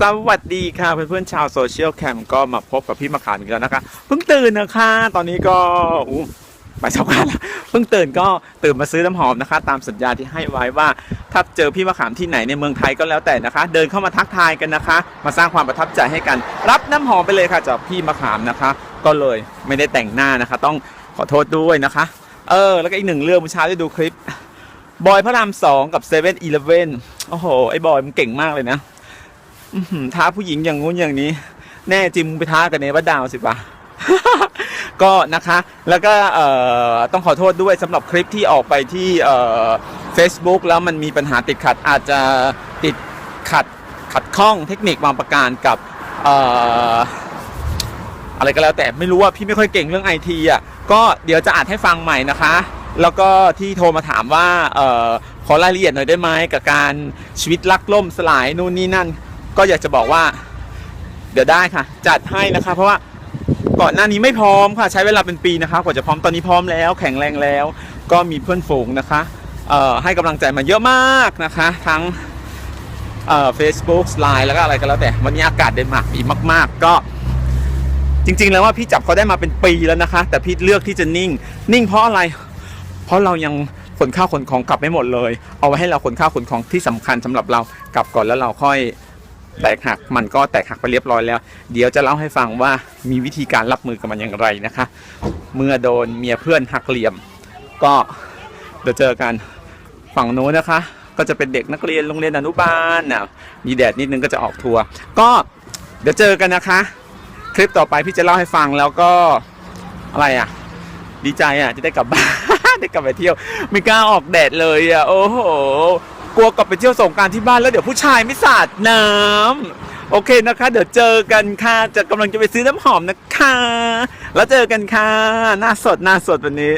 สวัสดีค่ะเพื่อนๆชาวโซเชียลแคมก็มาพบกับพี่มะขามอีกแล้วนะคะเพิ่งตื่นนะคะตอนนี้ก็อู้ไปสองวันแล้วเพิ่งตื่นก็ตื่นมาซื้อน้ำหอมนะคะ ตามสัญญาที่ให้ไว้ว่า ถ้าเจอพี่มะขามที่ไหนในเมืองไทยก็แล้วแต่นะคะ เดินเข้ามาทักทายกันนะคะ มาสร้างความประทับใจให้กัน รับน้ำหอมไปเลยค่ะจากพี่มะขามนะคะ ก็เลยไม่ได้แต่งหน้านะคะ ต้องขอโทษด้วยนะคะ เออแล้วก็อีกหนึ่งเรื่องเมื่อเช้าได้ดูคลิปบอยพระรามสองกับเซเว่นอีเลฟเว่นโอ้โหไอ้บอยมันเก่งมากเลยนะ ท้าผู้หญิงอย่างงู้นอย่างนี้ แน่จริงมึงไปท้ากันเนว่าดาวสิปะก็นะคะ แล้วก็ต้องขอโทษด้วยสำหรับคลิปที่ออกไปที่เอ่อ Facebook แล้วมันมีปัญหาติดขัดอาจจะติดขัดขัดข้องเทคนิคบางประการกับอะไรก็แล้วแต่ไม่รู้ว่าพี่ไม่ค่อยเก่งเรื่องไอทีอะก็เดี๋ยวจะอานให้ฟังใหม่นะคะ แล้วก็ที่โทรมาถามว่าออขอรายละเอียดหน่อยได้ไหมกับการชีวิตลักล่มสลายนู่นนี่นั่น ก็อยากจะบอกว่า เดี๋ยวได้ค่ะ จัดให้นะคะ เพราะว่าก่อนหน้านี้ไม่พร้อมค่ะ ใช้เวลาเป็นปีนะคะกว่าจะพร้อมตอนนี้พร้อมแล้ว แข็งแรงแล้ว ก็มีเพื่อนฝูงนะคะให้กำลังใจมาเยอะมากนะคะ ทั้งเอ่อ Facebook ไลน์แล้วก็อะไรก็แล้วแต่วันนี้อากาศเดนมาร์กดีมาก ๆ ก็จริง ๆ แล้วว่าพี่จับเขาได้มาเป็นปีแล้วนะคะ แต่พี่เลือกที่จะนิ่ง นิ่งเพราะอะไร เพราะเรายังขนข้าวขนของกลับไม่หมดเลย เอาไว้ให้เราขนข้าวขนของที่สำคัญสำหรับเรากลับก่อนแล้วเราค่อย แตกหักมันก็แตกหักไปเรียบร้อยแล้ว เดี๋ยวจะเล่าให้ฟังว่ามีวิธีการรับมือกับมันอย่างไรนะคะ เมื่อโดนเมียเพื่อนหักเหลี่ยม ก็เดี๋ยวเจอกันฝั่งโน้นนะคะ ก็จะเป็นเด็กนักเรียนโรงเรียนอนุบาลนะมีแดดนิดนึงก็จะออกทัวร์ก็เดี๋ยวเจอกันนะคะ คลิปต่อไปพี่จะเล่าให้ฟังแล้วก็อะไรอะ ดีใจอะจะได้กลับบ้านได้กลับไปเที่ยว ไม่กล้าออกแดดเลยอะโอ้โห กลัวกลับไปเที่ยวสงการที่บ้านแล้วเดี๋ยวผู้ชายไม่สาดน้ำโอเคนะคะ เดี๋ยวเจอกันค่ะจะกำลังจะไปซื้อน้ำหอมนะคะ แล้วเจอกันค่ะหน้าสดหน้าสดวันนี้